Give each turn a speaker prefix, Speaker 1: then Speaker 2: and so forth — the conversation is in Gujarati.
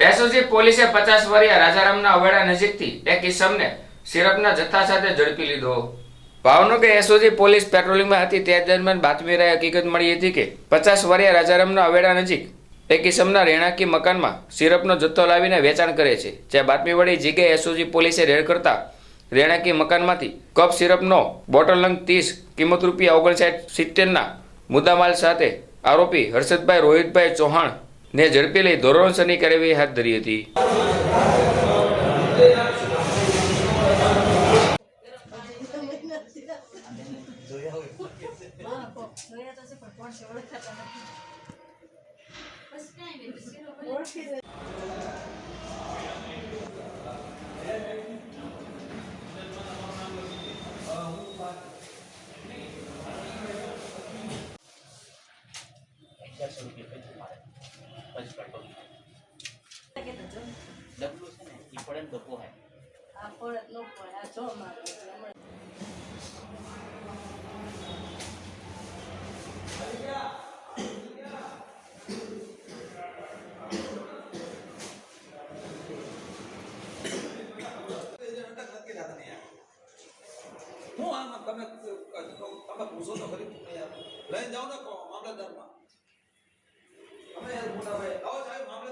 Speaker 1: એસઓજી પોલીસે પચાસ વર્ષીય રાજારામના અવેડા નજીકથી એક ઇસમને સિરપના જથ્થા સાથે ઝડપી લીધો. ભાવનગર એસઓજી પોલીસ પેટ્રોલિંગમાં હતી તે દરમિયાન બાતમી રહી હકીકત મળી હતી કે પચાસ વર્ષીય રાજારામના અવેડા નજીક એક ઇસમના રહેણાંકી મકાનમાં સિરપનો જથ્થો લાવીને વેચાણ કરે છે. જ્યાં બાતમી વળી જીગે એસઓજી પોલીસે રેડ કરતા રહેણાંકી મકાનમાંથી કપ સિરપનો બોટલ નંગ ત્રીસ, કિંમત રૂપિયા ઓગણસાઠ સિત્તેરના મુદ્દામાલ સાથે આરોપી હર્ષદભાઈ રોહિતભાઈ ચૌહાણ ને ઝડપી લઈ ધોરણસરની કાર્યવાહી હાથ ધરી હતી.
Speaker 2: રૂપિયા પૈસા મારે પછી પેટ્રોલ
Speaker 3: કે તો
Speaker 2: ડબલું છે ને એ પડે ને તો પોહાય
Speaker 3: આ નો પડે જો
Speaker 4: આમાં તમે તમે પૂછો તો ખરી. લઈને જાઓ ને મામલતદારમાં. हमें हेल्प होना भाई आओ चाहे मामले